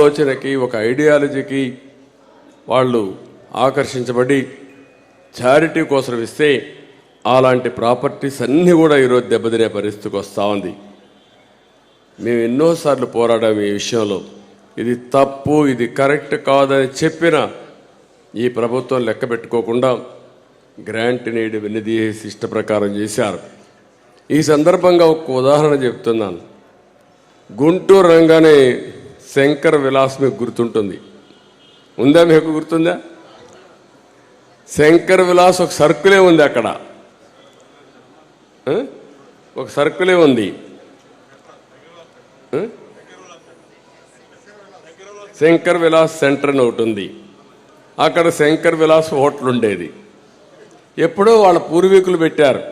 ఆలోచనకి ఒక ఐడియాలజీకి వాళ్ళు ఆకర్షించబడి చారిటీ కోసం ఇస్తే అలాంటి ప్రాపర్టీస్ అన్నీ కూడా ఈరోజు దెబ్బతినే పరిస్థితికి వస్తూ ఉంది. మేము ఎన్నోసార్లు పోరాడాం ఈ విషయంలో. ఇది తప్పు ఇది కరెక్ట్ కాదని చెప్పిన ఈ ప్రభుత్వం లెక్క పెట్టుకోకుండా గ్రాంట్ నీడి వినిదీసి ఇష్ట ప్రకారం చేశారు. ఈ సందర్భంగా ఒక ఉదాహరణ చెప్తున్నాను. గుంటూరు రంగానే శంకర విలాస్ మీకు గుర్తుంటుంది. ఉందా మీకు గుర్తుందా? శంకర విలాస్ ఒక సర్కులే ఉంది అక్కడ. ఒక సర్కులే ఉంది. శంకర్ విలాస్ సెంటర్ అని ఒకటి ఉంది. అక్కడ శంకర్ విలాస్ హోటల్ ఉండేది. ఎప్పుడో వాళ్ళ పూర్వీకులు పెట్టారు.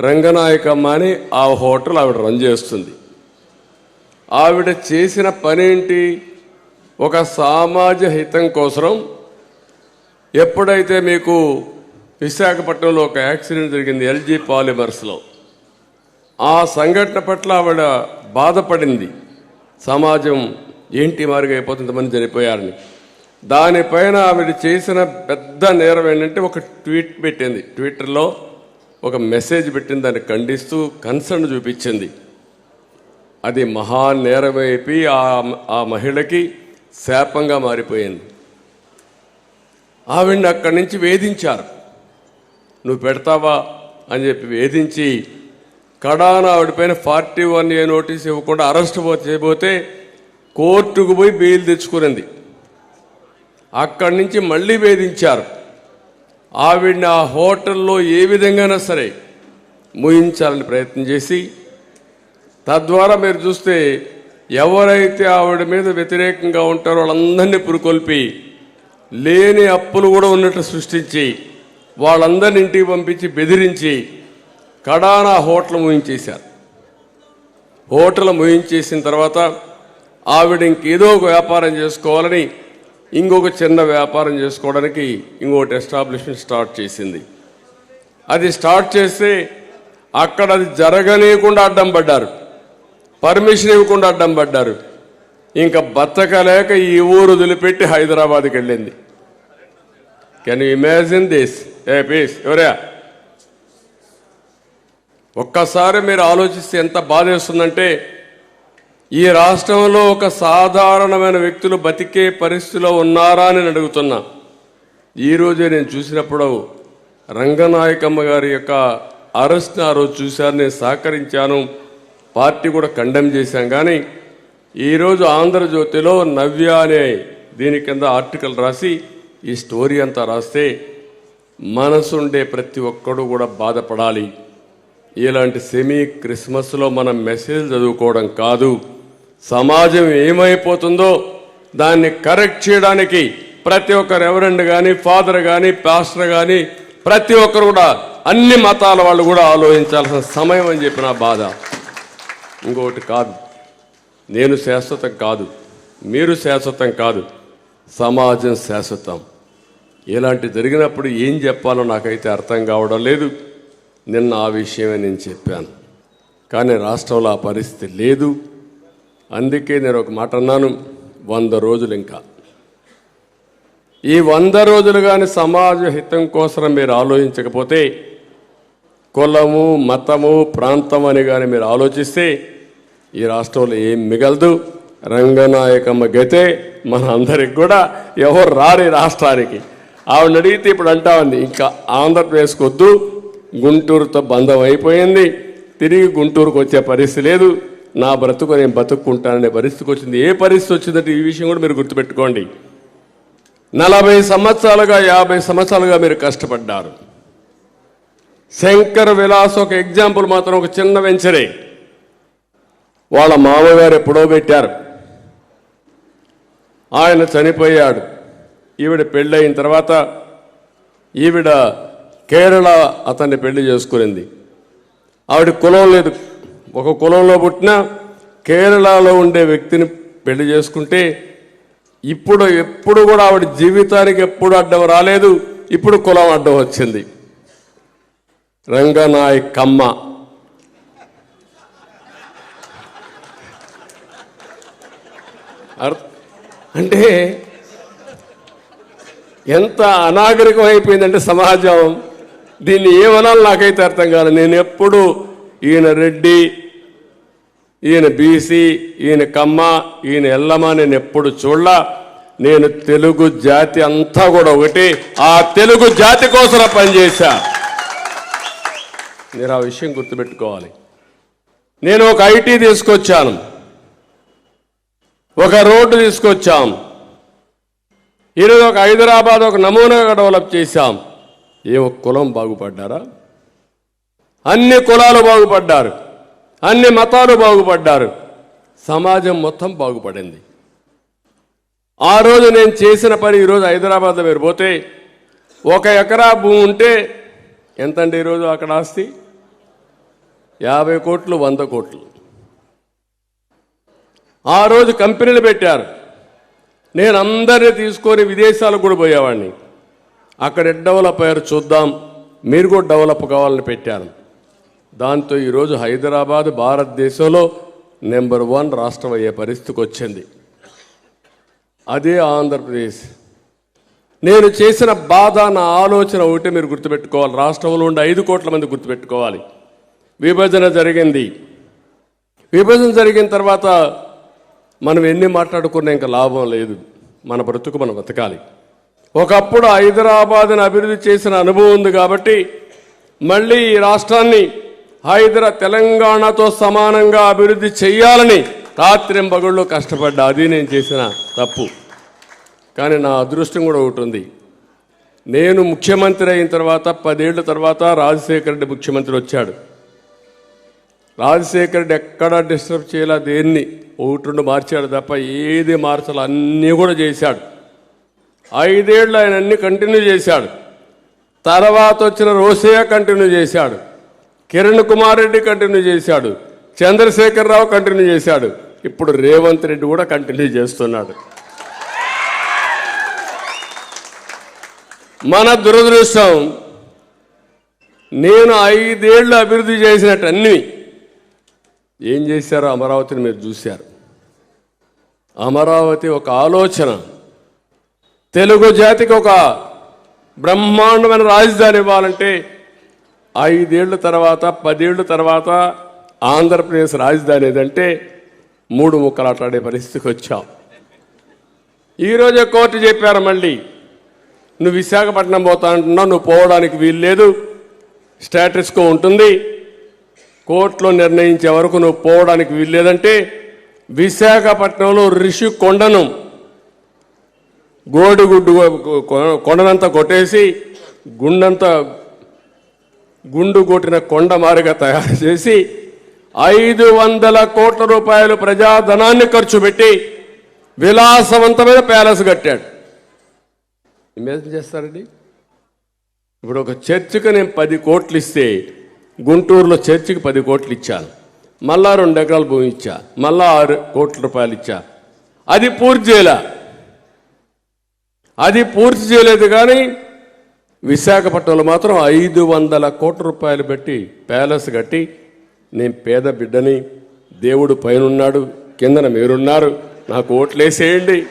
రంగనాయకమ్మ అని ఆ హోటల్ ఆవిడ రన్ చేస్తుంది. ఆవిడ చేసిన పనేంటి? ఒక సామాజ హితం కోసం ఎప్పుడైతే మీకు విశాఖపట్నంలో ఒక యాక్సిడెంట్ జరిగింది ఎల్జీ పాలిమర్స్లో ఆ సంఘటన పట్ల ఆవిడ బాధపడింది. సమాజం ఏంటి మారుగా అయిపోతుంది మంది చనిపోయారని. దానిపైన ఆవిడ చేసిన పెద్ద నేరం ఏంటంటే ఒక ట్వీట్ పెట్టింది. ట్విట్టర్లో ఒక మెసేజ్ పెట్టింది దాన్ని ఖండిస్తూ కన్సర్న్ చూపించింది. అది మహా నేరమైపోయి ఆ ఆ మహిళకి శాపంగా మారిపోయింది. ఆవిడని అక్కడి నుంచి వేధించారు. నువ్వు పెడతావా? అని చెప్పి వేధించి కడాన ఆవిడపైన ఫార్టీ వన్ ఏ నోటీస్ ఇవ్వకుండా అరెస్ట్ చేయబోతే కోర్టుకు పోయి బెయిల్ తెచ్చుకునింది. అక్కడి నుంచి మళ్ళీ వేధించారు. ఆవిడని ఆ హోటల్లో ఏ విధంగానైనా సరే ముయించాలని ప్రయత్నం చేసి తద్వారా మీరు చూస్తే ఎవరైతే ఆవిడ మీద వ్యతిరేకంగా ఉంటారో వాళ్ళందరినీ పురుకొల్పి లేని అప్పులు కూడా ఉన్నట్టు సృష్టించి వాళ్ళందరిని ఇంటికి పంపించి బెదిరించి కడానా హోటల్ ముయించేశారు. హోటల్ ముయించేసిన తర్వాత ఆవిడ ఇంకేదో ఒక వ్యాపారం చేసుకోవాలని ఇంకొక చిన్న వ్యాపారం చేసుకోవడానికి ఇంకొకటి ఎస్టాబ్లిష్మెంట్ స్టార్ట్ చేసింది. అది స్టార్ట్ చేస్తే అక్కడ అది జరగనీయకుండా అడ్డం పడ్డారు. పర్మిషన్ ఇవ్వకుండా అడ్డం పడ్డారు. ఇంకా బతకలేక ఈ ఊరు వదిలిపెట్టి హైదరాబాద్కి వెళ్ళింది. Can you imagine this A please ఎవరా ఒక్కసారి మీరు ఆలోచిస్తే ఎంత బాధేస్తుందంటే ఈ రాష్ట్రంలో ఒక సాధారణమైన వ్యక్తులు బతికే పరిస్థితిలో ఉన్నారా అని అడుగుతున్నా. ఈరోజే నేను చూసినప్పుడు రంగనాయకమ్మ గారి యొక్క అరెస్ట్ ఆ రోజు చూశాను నేను సహకరించాను. పార్టీ కూడా కండెమ్ చేశాం కానీ ఈరోజు ఆంధ్రజ్యోతిలో నవ్య అనే దీని కింద ఆర్టికల్ రాసి ఈ స్టోరీ అంతా రాస్తే మనసుండే ప్రతి ఒక్కడు కూడా బాధపడాలి. ఇలాంటి సెమీ క్రిస్మస్లో మనం మెసేజ్ చదువుకోవడం కాదు. సమాజం ఏమైపోతుందో దాన్ని కరెక్ట్ చేయడానికి ప్రతి ఒక్క రెవరెండ్ కానీ ఫాదర్ కానీ పాస్టర్ కానీ ప్రతి ఒక్కరు కూడా అన్ని మతాల వాళ్ళు కూడా ఆలోచించాల్సిన సమయం అని చెప్పిన బాధ. ఇంకొకటి కాదు. నేను శాశ్వతం కాదు. మీరు శాశ్వతం కాదు. సమాజం శాశ్వతం. ఇలాంటి జరిగినప్పుడు ఏం చెప్పాలో నాకైతే అర్థం కావడం లేదు. నిన్న ఆ విషయమే నేను చెప్పాను. కానీ రాష్ట్రంలో ఆ పరిస్థితి లేదు. అందుకే నేను ఒక మాట అన్నాను. వంద రోజులు ఇంకా. ఈ వంద రోజులు కానీ సమాజ హితం కోసం మీరు ఆలోచించకపోతే కులము మతము ప్రాంతం అని కానీ మీరు ఆలోచిస్తే ఈ రాష్ట్రంలో ఏం మిగలదు. రంగనాయకమ్మ గతే మన అందరికి కూడా ఎవరు రారు రాష్ట్రానికి. ఆవిడ అడిగితే ఇప్పుడు అంటా ఉంది ఇంకా ఆంధ్రప్రదేశ్కి వద్దు గుంటూరుతో బంధం అయిపోయింది. తిరిగి గుంటూరుకు వచ్చే పరిస్థితి లేదు. నా బ్రతుకు నేను బతుక్కుంటాననే పరిస్థితికి వచ్చింది. ఏ పరిస్థితి వచ్చిందంటే ఈ విషయం కూడా మీరు గుర్తుపెట్టుకోండి. నలభై సంవత్సరాలుగా యాభై సంవత్సరాలుగా మీరు కష్టపడ్డారు. శంకర్ విలాస్ ఒక ఎగ్జాంపుల్ మాత్రం ఒక చిన్న వెంచరే. వాళ్ళ మామగారు ఎప్పుడో పెట్టారు. ఆయన చనిపోయాడు. ఈవిడ పెళ్ళయిన తర్వాత ఈవిడ కేరళ అతన్ని పెళ్ళి చేసుకునింది. ఆవిడ కులం లేదు. ఒక కులంలో పుట్టిన కేరళలో ఉండే వ్యక్తిని పెళ్ళి చేసుకుంటే ఇప్పుడు ఎప్పుడు కూడా ఆవిడ జీవితానికి ఎప్పుడు అడ్డం రాలేదు. ఇప్పుడు కులం అడ్డం వచ్చింది. రంగనాయకమ్మ. కమ్మ అంటే ఎంత అనాగరికం అయిపోయిందంటే సమాజం. దీన్ని ఏమనాలి నాకైతే అర్థం కాదు నేను ఎప్పుడు ఈయన రెడ్డి ఈయన బీసీ ఈయన కమ్మ ఈయన ఎల్లమ్మ నేను ఎప్పుడు చూడలా. నేను తెలుగు జాతి అంతా కూడా ఒకటి. ఆ తెలుగు జాతి కోసం పనిచేశా మీరు ఆ విషయం గుర్తుపెట్టుకోవాలి. నేను ఒక ఐటీ తీసుకొచ్చాను. ఒక రోడ్డు తీసుకొచ్చాం. ఈరోజు ఒక హైదరాబాద్ ఒక నమూనాగా డెవలప్ చేశాం. ఏ ఒక కులం బాగుపడ్డారా? అన్ని కులాలు బాగుపడ్డారు. అన్ని మతాలు బాగుపడ్డారు. సమాజం మొత్తం బాగుపడింది. ఆ రోజు నేను చేసిన పని ఈరోజు హైదరాబాద్లో మీరు పోతే ఒక ఎకరా భూమి ఉంటే ఎంతండి ఈరోజు అక్కడ ఆస్తి? యాభై కోట్లు వంద కోట్లు. ఆ రోజు కంపెనీలు పెట్టారు. నేను అందరినీ తీసుకొని విదేశాలకు కూడా పోయేవాడిని. అక్కడ డెవలప్ అయ్యారు చూద్దాం. మీరు కూడా డెవలప్ కావాలని పెట్టాను దాంతో ఈరోజు హైదరాబాద్ భారతదేశంలో నెంబర్ వన్ రాష్ట్రం అయ్యే పరిస్థితికి వచ్చింది. అదే ఆంధ్రప్రదేశ్. నేను చేసిన బాధ నా ఆలోచన ఒకటే మీరు గుర్తుపెట్టుకోవాలి. రాష్ట్రంలో ఉండే ఐదు కోట్ల మంది గుర్తుపెట్టుకోవాలి. విభజన జరిగింది. విభజన జరిగిన తర్వాత మనం ఎన్ని మాట్లాడుకున్నా ఇంకా లాభం లేదు. మన బ్రతుకు మనం బతకాలి. ఒకప్పుడు హైదరాబాద్ని అభివృద్ధి చేసిన అనుభవం ఉంది కాబట్టి మళ్ళీ ఈ రాష్ట్రాన్ని హైదరా తెలంగాణతో సమానంగా అభివృద్ధి చేయాలని రాత్రింబగుళ్ళు కష్టపడ్డా. అది నేను చేసిన తప్పు. కానీ నా అదృష్టం కూడా ఒకటి ఉంది. నేను ముఖ్యమంత్రి అయిన తర్వాత పదేళ్ళ తర్వాత రాజశేఖర రెడ్డి ముఖ్యమంత్రి వచ్చాడు. రాజశేఖరుడు రెడ్డి ఎక్కడా డిస్టర్బ్ చేయలే దేన్ని? ఒకటి రెండు మార్చాడు తప్ప ఏది మార్చాలి అన్నీ కూడా చేశాడు. ఐదేళ్ళు ఆయన అన్ని కంటిన్యూ చేశాడు. తర్వాత వచ్చిన రోసయ్య కంటిన్యూ చేశాడు. కిరణ్ కుమార్ రెడ్డి కంటిన్యూ చేశాడు. చంద్రశేఖరరావు కంటిన్యూ చేశాడు. ఇప్పుడు రేవంత్ రెడ్డి కూడా కంటిన్యూ చేస్తున్నాడు. మన దురదృష్టం నేను ఐదేళ్ళు అభివృద్ధి చేసినట్టు అన్నీ ఏం చేశారో అమరావతిని మీరు చూశారు? అమరావతి ఒక ఆలోచన. తెలుగు జాతికి ఒక బ్రహ్మాండమైన రాజధాని ఇవ్వాలంటే ఐదేళ్ళ తర్వాత పదేళ్ళ తర్వాత ఆంధ్రప్రదేశ్ రాజధాని ఏదంటే మూడు ముక్కలాటాడే పరిస్థితికి వచ్చాం. ఈరోజే కోర్టు చెప్పారు మళ్ళీ నువ్వు విశాఖపట్నం పోతా అంటున్నావు నువ్వు పోవడానికి వీలు లేదు స్టేటస్కో ఉంటుంది కోర్టులో నిర్ణయించే వరకు నువ్వు పోవడానికి వీలు లేదంటే విశాఖపట్నంలో రిషి కొండను గోడిగుడ్డు కొండనంతా కొట్టేసి గుండంతా గుండు కొట్టిన కొండ మారిగా తయారు చేసి ఐదు వందల కోట్ల రూపాయలు ప్రజాధనాన్ని ఖర్చు పెట్టి విలాసవంతమైన ప్యాలెస్ కట్టాడు. ఇమేజిన్ చేస్తారండి? ఇప్పుడు ఒక చర్చికి నేను పది కోట్లు ఇస్తే గుంటూరులో చర్చికి పది కోట్లు ఇచ్చాను మళ్ళా రెండు ఎకరాల భూమి ఇచ్చా. మళ్ళా ఆరు కోట్ల రూపాయలు ఇచ్చా. అది పూర్తి చేయలే. అది పూర్తి చేయలేదు కానీ విశాఖపట్నంలో మాత్రం ఐదు వందల కోట్ల రూపాయలు పెట్టి ప్యాలెస్ కట్టి నేను పేద బిడ్డని దేవుడు పైనున్నాడు కిందన మీరున్నారు. నాకు ఓట్లేసేయండి